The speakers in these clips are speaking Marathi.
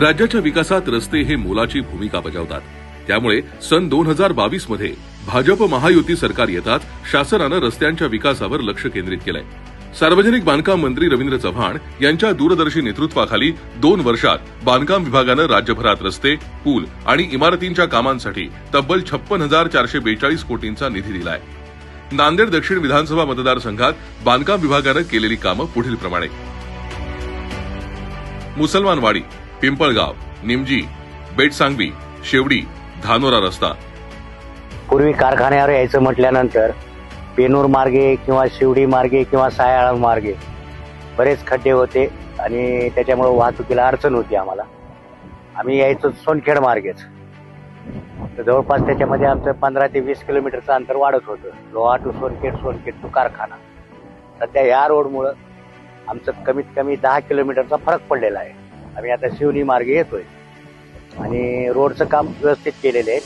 राज्याच्या विकासात रस्ते हे मोलाची भूमिका बजावतात. त्यामुळे सन दोन हजार बावीसमध्ये भाजप महायुती सरकार येताच शासनानं रस्त्यांच्या विकासावर लक्ष केंद्रित केलंय. सार्वजनिक बांधकाम मंत्री रवींद्र चव्हाण यांच्या दूरदर्शी नेतृत्वाखाली दोन वर्षात बांधकाम विभागानं राज्यभरात रस्ते पूल आणि इमारतींच्या कामांसाठी तब्बल छप्पन हजार चारशे बेचाळीस कोटींचा निधी दिलाय. नांदेड दक्षिण विधानसभा मतदारसंघात बांधकाम विभागानं केलेली कामं पुढील प्रमाणे मुसलमानवाडी पिंपळगाव निमजी बेटसांगवी शेवडी धानोरा रस्ता. पूर्वी कारखान्यावर यायचं म्हटल्यानंतर पेनूर मार्गे किंवा शिवडी मार्गे किंवा सायाळ मार्गे बरेच खड्डे होते आणि त्याच्यामुळे वाहतुकीला अडचण होती आम्हाला. आम्ही यायचो सोनखेड मार्गेच. तर जवळपास त्याच्यामध्ये आमचं पंधरा ते वीस किलोमीटरचं अंतर वाढत होतं. लोहा टू सोनखेड सोनखेड टू कारखाना. सध्या ह्या रोडमुळं आमचं कमीत कमी दहा किलोमीटरचा फरक पडलेला आहे. आम्ही आता शिवनी मार्गे येतोय. आणि रोडचं काम व्यवस्थित केलेलं आहे.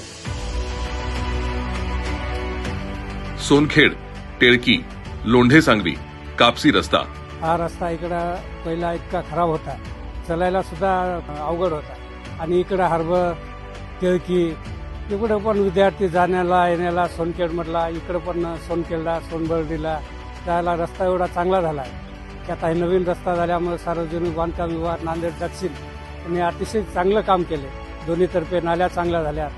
सोनखेड टेळकी लोंढे सांगवी कापसी रस्ता. हा रस्ता इकडं पहिला इतका खराब होता. चालायला सुद्धा अवघड होता. आणि इकडं हरबळ केळकी इकडं पण विद्यार्थी जाण्याला येण्याला सोनखेडमधला इकडं पण सोनखेडला सोनबर्डीला जायला रस्ता एवढा चांगला झाला. की आता हे नवीन रस्ता झाल्यामुळे सार्वजनिक बांधकाम विभाग नांदेड दक्षिण यांनी अतिशय चांगलं काम केले. दोन्हीतर्फे नाल्या चांगल्या झाल्या.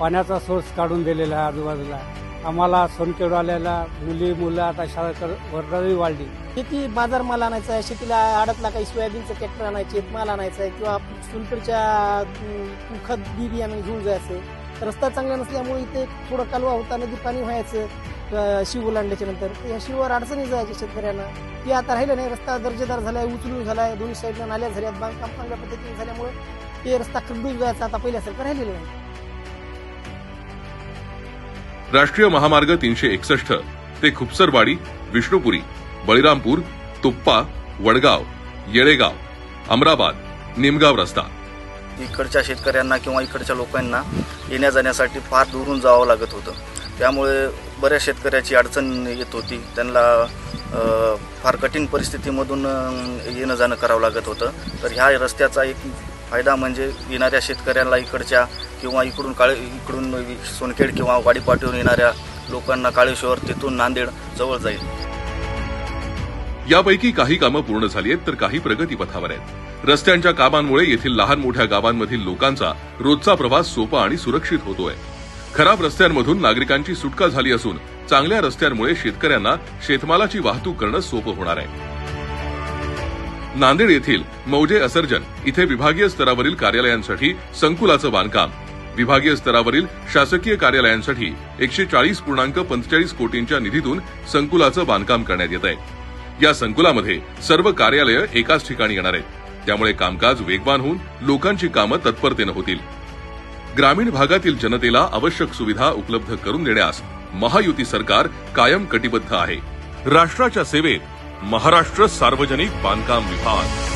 पाण्याचा सोर्स काढून दिलेला आहे आजूबाजूला. आम्हाला सोनखेडवाल्याला मुली मुलं आता शाळा कर वाढली. शेती बाजार माल आणायचा आहे शेतीला अडकला काही सोयाबीनचं ट्रॅक्टर आणायचे माल आणायचा आहे किंवा सुलकडच्या खत बी बियाणे घेऊन जायचं. आहे. रस्ता चांगला नसल्यामुळे इथे थोडं कालवा होता नदी पाणी व्हायचं शिव ओलांडल्याच्या नंतर. या शिवावर अडचणी जायच्या शेतकऱ्यांना. ती आता राहिलं नाही रस्ता दर्जेदार झालाय उचलून झालाय दोन्ही साईडला नाल्या झाल्यात बांधकाम चांगल्या पद्धतीने झाल्यामुळे ते रस्ता खड्डून जायचा आता पहिल्यासारखं राहिलेलं नाही. राष्ट्रीय महामार्ग तीनशे एकसष्ट ते खुपसरवाडी विष्णुपुरी बळीरामपूर तुप्पा वडगाव येळेगाव अमराबाद निमगाव रस्ता. इकडच्या शेतकऱ्यांना किंवा इकडच्या लोकांना येण्या जाण्यासाठी फार दुरून जावं लागत होतं. त्यामुळे बऱ्याच शेतकऱ्याची अडचण येत होती. त्यांना फार कठीण परिस्थितीमधून येणं जाणं करावं लागत होतं. तर ह्या रस्त्याचा एक फायदा म्हणजे येणाऱ्या शेतकऱ्यांना इकडच्या किंवा इकडून काळे इकडून सोनखेड किंवा वाडीपाटीहून येणाऱ्या लोकांना काळेश्वर तिथून नांदेड जवळ जाईल. यापैकी काही कामं पूर्ण झाली आहेत तर काही प्रगतीपथावर आहेत. रस्त्यांच्या कामांमुळे येथील लहान मोठ्या गावांमधील लोकांचा रोजचा प्रवास सोपा आणि सुरक्षित होतोय. खराब रस्त्यांमधून नागरिकांची सुटका झाली असून चांगल्या रस्त्यांमुळे शेतकऱ्यांना शेतमालाची वाहतूक करणं सोपं होणार आहे. नांदेड येथील मौजे असर्जन इथे विभागीय स्तरावरील कार्यालयांसाठी संकुलाचं बांधकाम. विभागीय स्तरावरील शासकीय कार्यालयांसाठी एकशे चाळीस पूर्णांक पंचेचाळीस कोटींच्या निधीतून संकुलाचं बांधकाम करण्यात येत आहे या संकुलामध्ये सर्व कार्यालयं एकाच ठिकाणी येणार आहेत. त्यामुळे कामकाज वेगवान होऊन लोकांची कामं तत्परतेनं होतील. ग्रामीण भागातील जनतेला आवश्यक सुविधा उपलब्ध करून देण्यास महायुती सरकार कायम कटिबद्ध आहे. राष्ट्राच्या सेवेत महाराष्ट्र सार्वजनिक बांधकाम विभाग.